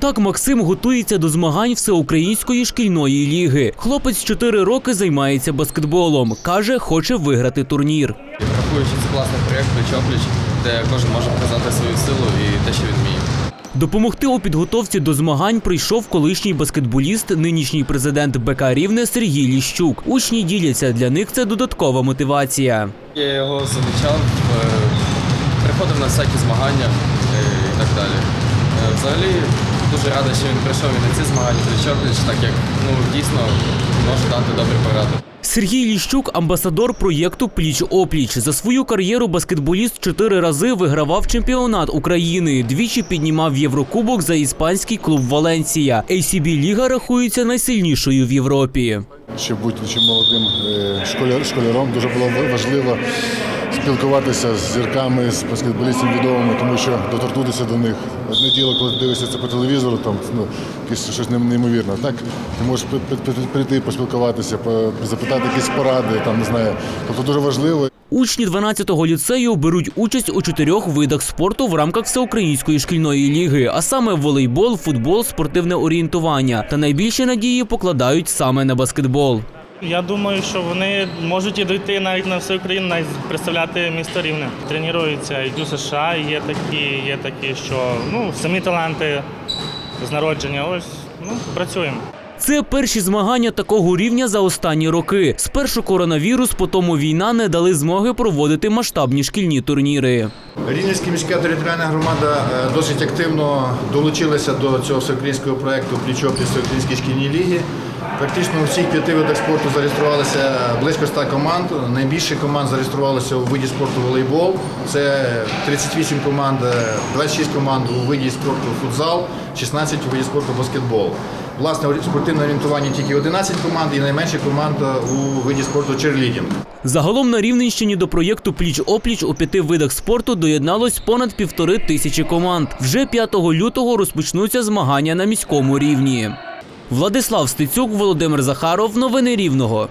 Так Максим готується до змагань всеукраїнської шкільної ліги. Хлопець 4 роки займається баскетболом. Каже, хоче виграти турнір. Рахую, що це класний проєкт пліч-опліч, де кожен може показати свою силу і те, що він вміє. Допомогти у підготовці до змагань прийшов колишній баскетболіст, нинішній президент БК Рівне Сергій Ліщук. Учні діляться для них це додаткова мотивація. Я його замічав, е, приходив на всякі змагання е, і так далі. Е, Взагалі дуже радий, що він прийшов і на ці змагання пліч-опліч, так як ну, дійсно може дати добрі поради. Сергій Ліщук амбасадор проєкту Пліч опліч. За свою кар'єру баскетболіст чотири рази вигравав чемпіонат України. Двічі піднімав Єврокубок за іспанський клуб Валенсія. ACB Ліга рахується найсильнішою в Європі. Ще будучи молодим е, школяр- школяром, дуже було важливо спілкуватися з зірками, з баскетболістами відомими, тому що доторкнутися до них. Одне діло, коли дивишся це по телевізору, там ну, якесь щось нейм- неймовірне. Так, ти можеш прийти, поспілкуватися, по- запитати якісь поради, там не знаю. Тобто дуже важливо. Учні 12-го ліцею беруть участь у чотирьох видах спорту в рамках всеукраїнської шкільної ліги, а саме волейбол, футбол, спортивне орієнтування. Та найбільші надії покладають саме на баскетбол. Я думаю, що вони можуть і дойти навіть на всю Україну, навіть представляти місто Рівне. Тренуються, йдуть у США, є такі, є такі, що ну, самі таланти з народження. Ось ну, працюємо. Це перші змагання такого рівня за останні роки. Спершу коронавірус, потім війна не дали змоги проводити масштабні шкільні турніри. Рівненська міська територіальна громада е, досить активно долучилася до цього всеукраїнського проєкту «Пліч-опліч Всеукраїнської шкільній ліги. Практично у всіх п'яти видах спорту зареєструвалося близько 100 команд. Найбільше команд зареєструвалося у виді спорту волейбол. Це 38 команд, е, 26 команд у виді спорту футзал, 16 у виді спорту баскетбол. Власне, у орієнтування тільки 11 команд і найменша команд е, у виді спорту черлідінг. Загалом на Рівненщині до проєкту Пліч опліч у п'яти видах спорту доєдналось понад півтори тисячі команд. Вже 5 лютого розпочнуться змагання на міському рівні. Владислав Стецюк, Володимир Захаров. Новини Рівного.